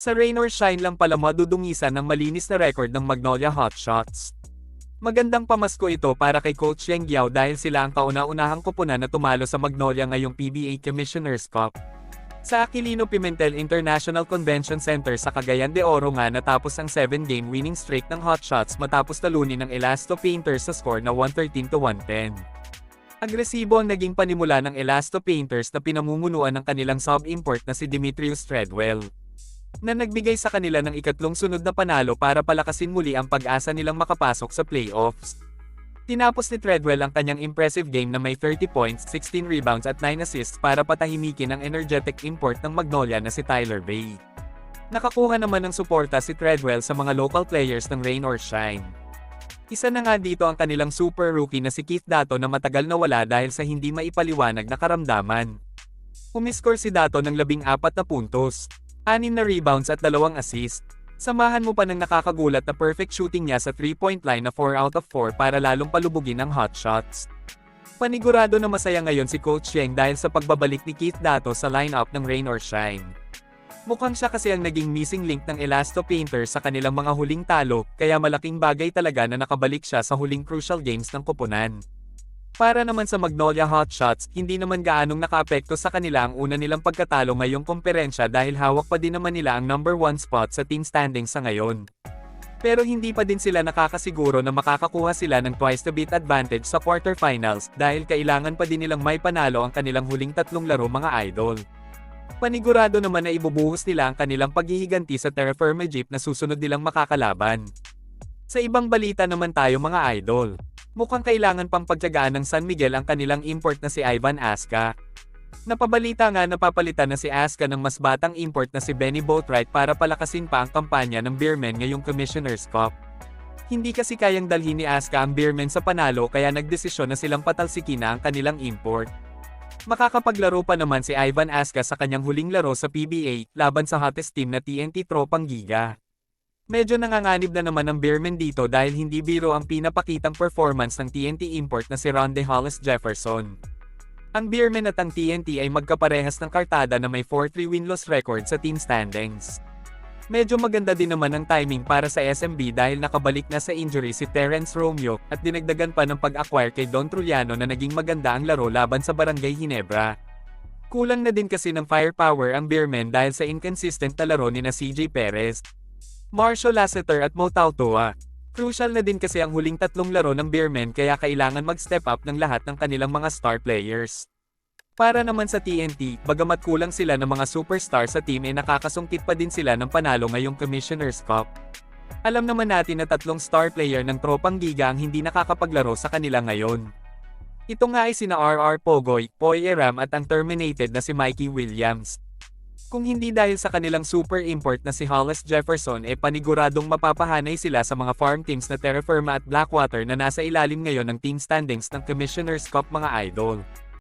Sa rain or shine lang pala madudungisan ng malinis na record ng Magnolia Hotshots. Magandang pamasko ito para kay Coach Yang Yao dahil sila ang kauna-unahang kupunan na tumalo sa Magnolia ngayong PBA Commissioner's Cup. Sa Aquilino Pimentel International Convention Center sa Cagayan de Oro nga natapos ang 7-game winning streak ng Hotshots matapos talunin ng Elasto Painters sa score na 113 to 110. Agresibo ang naging panimula ng Elasto Painters na pinamumunuan ng kanilang sub-import na si Dimitrius Treadwell na nagbigay sa kanila ng ikatlong sunod na panalo para palakasin muli ang pag-asa nilang makapasok sa playoffs. Tinapos ni Treadwell ang kanyang impressive game na may 30 points, 16 rebounds at 9 assists para patahimikin ang energetic import ng Magnolia na si Tyler Bay. Nakakuha naman ng suporta si Treadwell sa mga local players ng Rain or Shine. Isa na nga dito ang kanilang super rookie na si Keith Dato na matagal na wala dahil sa hindi maipaliwanag na karamdaman. Umiscore si Dato ng labing apat na puntos, anim na rebounds at dalawang assist. Samahan mo pa ng nakakagulat na perfect shooting niya sa 3-point line na 4 out of 4 para lalong palubugin ang hot shots. Panigurado na masaya ngayon si Coach Yeng dahil sa pagbabalik ni Keith Dato sa lineup ng Rain or Shine. Mukhang siya kasi ang naging missing link ng Elasto Painters sa kanilang mga huling talo, kaya malaking bagay talaga na nakabalik siya sa huling crucial games ng koponan. Para naman sa Magnolia Hotshots, hindi naman gaanong nakaapekto sa kanila ang una nilang pagkatalo ngayong komperensya dahil hawak pa din naman nila ang number 1 spot sa team standings sa ngayon. Pero hindi pa din sila nakakasiguro na makakakuha sila ng twice to beat advantage sa quarterfinals dahil kailangan pa din nilang may panalo ang kanilang huling tatlong laro mga idol. Panigurado naman na ibubuhos nila ang kanilang paghihiganti sa Terra Firma Jeep na susunod nilang makakalaban. Sa ibang balita naman tayo mga idol. Mukhang kailangan pang pagtyagaan ng San Miguel ang kanilang import na si Ivan Aska. Napabalita nga napapalitan na si Aska ng mas batang import na si Benny Boatwright para palakasin pa ang kampanya ng Beermen ngayong Commissioner's Cup. Hindi kasi kayang dalhin ni Aska ang Beermen sa panalo kaya nagdesisyon na silang patalsikin na ang kanilang import. Makakapaglaro pa naman si Ivan Aska sa kanyang huling laro sa PBA laban sa hottest team na TNT Tropang Giga. Medyo nanganganib na naman ang Beerman dito dahil hindi biro ang pinapakitang performance ng TNT import na si Ronde Hollis Jefferson. Ang Beerman at ang TNT ay magkaparehas ng kartada na may 4-3 win-loss record sa team standings. Medyo maganda din naman ang timing para sa SMB dahil nakabalik na sa injury si Terence Romeo at dinagdagan pa ng pag-acquire kay Don Truliano na naging maganda ang laro laban sa Barangay Ginebra. Kulang na din kasi ng firepower ang Beermen dahil sa inconsistent na laro ni na CJ Perez, Marshall Lasseter at Mo Tautoa. Crucial na din kasi ang huling tatlong laro ng Beermen kaya kailangan mag-step up ng lahat ng kanilang mga star players. Para naman sa TNT, bagamat kulang sila ng mga superstar sa team ay nakakasungkit pa din sila ng panalo ngayong Commissioner's Cup. Alam naman natin na tatlong star player ng tropang giga ang hindi nakakapaglaro sa kanila ngayon. Ito nga ay sina RR Pogoy, Poy Eram at ang terminated na si Mikey Williams. Kung hindi dahil sa kanilang super import na si Hollis Jefferson e eh paniguradong mapapahanay sila sa mga farm teams na Terra Firma at Blackwater na nasa ilalim ngayon ng team standings ng Commissioner's Cup mga idol.